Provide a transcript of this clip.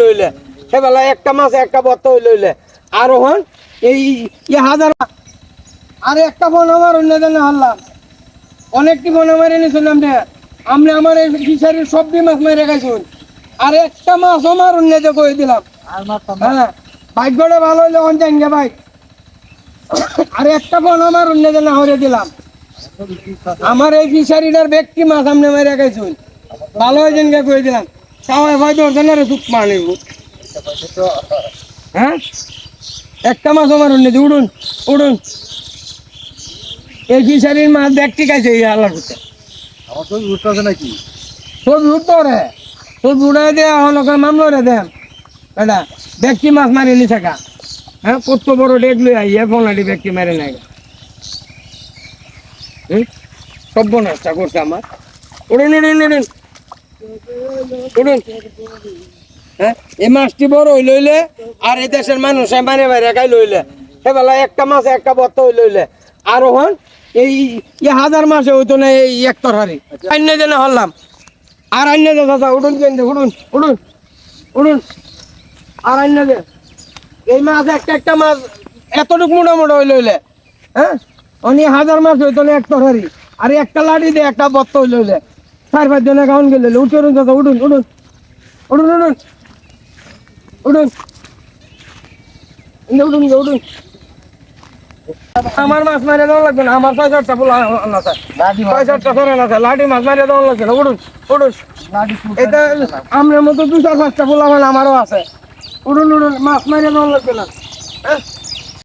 লইলে। সেবেলা একটা মাছ একটা বত্ত লইলে। আর ওখান এই ই হাজার আর একটা ফোন আমার অন্য জন্য হারলাম। অনেকটি ফোন আমার এনেছিলাম রে আমি আমার এই ফিশারির সবজি মাছ মেরে গেছুন আর একটা মাছ আমার অন্য যে করে দিলাম। হ্যাঁ ভাগ্যটা ভালো হইলে অন যাইঙ্গে ভাই। আর একটা ফোন আমার অন্য জন্য হরে দিলাম। আমার এই ফিশারিটার ব্যক্তি মাছ সামনে মেরে গেছুন ভালো হয়েছেন গে করে দিলাম। সবাই ভাই ধরছেন না রে সুখ মানে হ্যাঁ? একটা মাছ আমার অন্য উড়ুন উড়ুন। এই ফিশারির মাছ ব্যক্তি খাইছে এই আল্লাহর করতে আমার তো উঠতে আছে নাকি? সব উঠতো রে। সব উড়াই দে লোকের মামলো রে দেন। এটা ব্যক্তি মাছ মারি নি থাকা হ্যাঁ কত বড় ডেক লই আইয়া ফোনাটি ব্যক্তি মারে নাই। হুম? সব নষ্ট করছে আমার। উড়ুন উড়ুন উড়ুন। উড়ুন হ্যাঁ এই মাছটি বড় হই লইলে আর এই দেশের মানুষ মারে মারে খাই লইলে। সেবেলা একটা মাছ, একটা বত্ত হই লইলে। আর ওখান এই হাজার মাসে হইতো না এই এক তরহারি। অন্য জনে হলাম আর অন্য যে দাদা উড়ুন কেন উড়ুন উড়ুন উড়ুন আর অন্য যে, এই মাছ একটা একটা মাছ এতটুকু মোটা মোটা হই লইলে। হ্যাঁ অনি হাজার মাছ হইতো না এক তরহারি। আর একটা লাঠি দিয়ে একটা বত্ত হই লইলে। চার পাঁচ জনে কাউন গেলে উঠে উঠুন দাদা উড়ুন উড়ুন উড়ুন ইন্দে উড়ুন ইন্দে উড়ুন আমার মাছ মারে দেওয়া লাগবে না আমার ছয় চারটা ফুল আনা স্যার ছয় চারটা সরে না স্যার লাঠি মাছ মারে দেওয়া লাগবে না উড়ুন লাঠি এটা আমার মতো দু চার পাঁচটা আমার আমারও আছে। উড়ুন উড়ুন মাছ মারে দেওয়া লাগবে না। হ্যাঁ